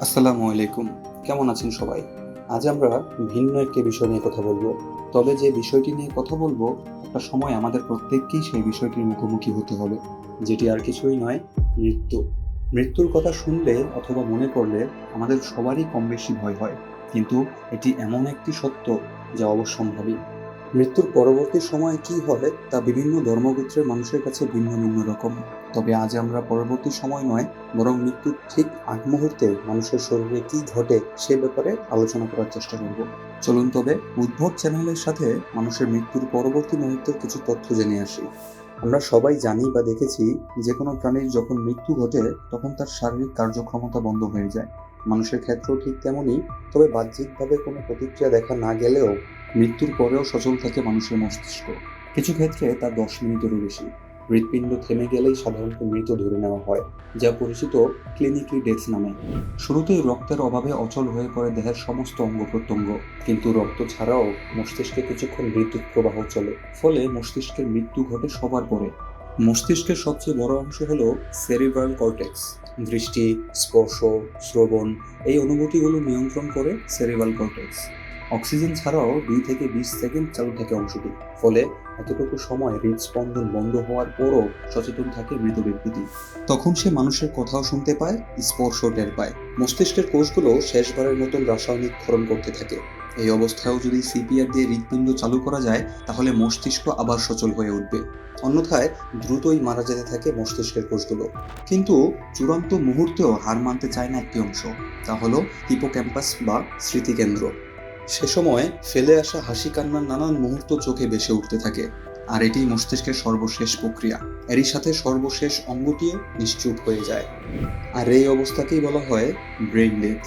আসসালামু আলাইকুম। কেমন আছেন সবাই? আজ আমরা ভিন্ন একটি বিষয় নিয়ে কথা বলব। তবে যে বিষয়টি নিয়ে কথা বলব, একটা সময় আমাদের প্রত্যেককেই সেই বিষয়টির মুখোমুখি হতে হবে, যেটি আর কিছুই নয়, মৃত্যু। মৃত্যুর কথা শুনলে অথবা মনে করলে আমাদের সবারই কম বেশি ভয় হয়। কিন্তু এটি এমন একটি সত্য যা অবশ্যম্ভাবী। মৃত্যুর পরবর্তী সময় কি হবে তা বিভিন্ন ধর্মগোত্রের মানুষের কাছে ভিন্ন ভিন্ন রকম। তবে আজ আমরা পরবর্তী সময় নয়, বরং মৃত্যুর ঠিক আগ মুহূর্তে মানুষের শরীরে কি ঘটে সে ব্যাপারে আলোচনা করার চেষ্টা করব। চলুন তবে উদ্ভব চ্যানেলের সাথে মানুষের মৃত্যুর পরবর্তী মুহূর্তের কিছু তথ্য জেনে আসি। আমরা সবাই জানি বা দেখেছি যে কোনো প্রাণীর যখন মৃত্যু ঘটে, তখন তার শারীরিক কার্যক্ষমতা বন্ধ হয়ে যায়। মানুষের ক্ষেত্রেও ঠিক তেমনই, তবে বাহ্যিকভাবে কোনো প্রতিক্রিয়া দেখা না গেলেও মৃত্যুর পরেও সচল থাকে মানুষের মস্তিষ্ক। কিছু ক্ষেত্রে তা দশ মিনিটেরও বেশি। হৃৎপিণ্ড থেমে গেলেই সাধারণত মৃত ধরে নেওয়া হয়, যা পরিচিত ক্লিনিক্যালি ডেথ নামে। শুরুতেই রক্তের অভাবে অচল হয়ে পড়ে দেহের সমস্ত অঙ্গ প্রত্যঙ্গ, কিন্তু রক্ত ছাড়াও মস্তিষ্কে কিছুক্ষণ বিদ্যুৎ প্রবাহ চলে, ফলে মস্তিষ্কের মৃত্যু ঘটে সবার পরে। মস্তিষ্কের সবচেয়ে বড় অংশ হলো সেরিব্রাল কর্টেক্স। দৃষ্টি, স্পর্শ, শ্রবণ, এই অনুভূতিগুলো নিয়ন্ত্রণ করে সেরিব্রাল কর্টেক্স। অক্সিজেন ছাড়াও দুই থেকে বিশ সেকেন্ড চালু থাকে অংশটি, ফলে এতটুকু সময় হৃদস্পন্দন বন্ধ হওয়ার পরও সচেতন থাকে মৃত ব্যক্তিটি। তখন সে মানুষের কথাও শুনতে পায়, স্পর্শ টের পায়। মস্তিষ্কের কোষগুলো শেষবারের মতন রাসায়নিক ক্ষরণ করতে থাকে। এই অবস্থায়ও যদি সিপিআর দিয়ে হৃৎপিণ্ড চালু করা যায়, তাহলে মস্তিষ্ক আবার সচল হয়ে উঠবে। অন্যথায় দ্রুতই মারা যেতে থাকে মস্তিষ্কের কোষগুলো। কিন্তু চূড়ান্ত মুহূর্তেও হার মানতে চায় না একটি অংশ, তা হলো হিপোক্যাম্পাস বা স্মৃতিকেন্দ্র। সে সময় ফেলে আসা হাসি কান্নার নানান মুহূর্ত চোখে ভেসে উঠতে থাকে, আর এটি মস্তিষ্কের সর্বশেষ প্রক্রিয়া। এরই সাথে সর্বশেষ অঙ্গটিও নিশ্চুপ হয়ে যায়। আর এই অবস্থাকেই বলা হয় ব্রেন ডেথ।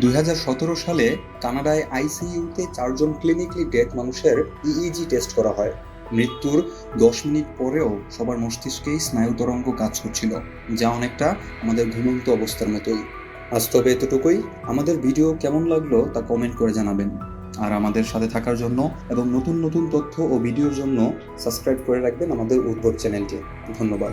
দুই হাজার সতেরো সালে কানাডায় আইসিইউতে চারজন ক্লিনিকলি ডেথ মানুষের ইইজি টেস্ট করা হয়। মৃত্যুর দশ মিনিট পরেও সবার মস্তিষ্কেই স্নায়ু তরঙ্গ কাজ করছিল, যা অনেকটা আমাদের ঘুমন্ত অবস্থার মতোই। আজ তবে এতটুকুই। আমাদের ভিডিও কেমন লাগল তা কমেন্ট করে জানাবেন। আর আমাদের সাথে থাকার জন্য এবং নতুন নতুন তথ্য ও ভিডিওর জন্য সাবস্ক্রাইব করে রাখবেন আমাদের উদ্ভব চ্যানেলটি। ধন্যবাদ।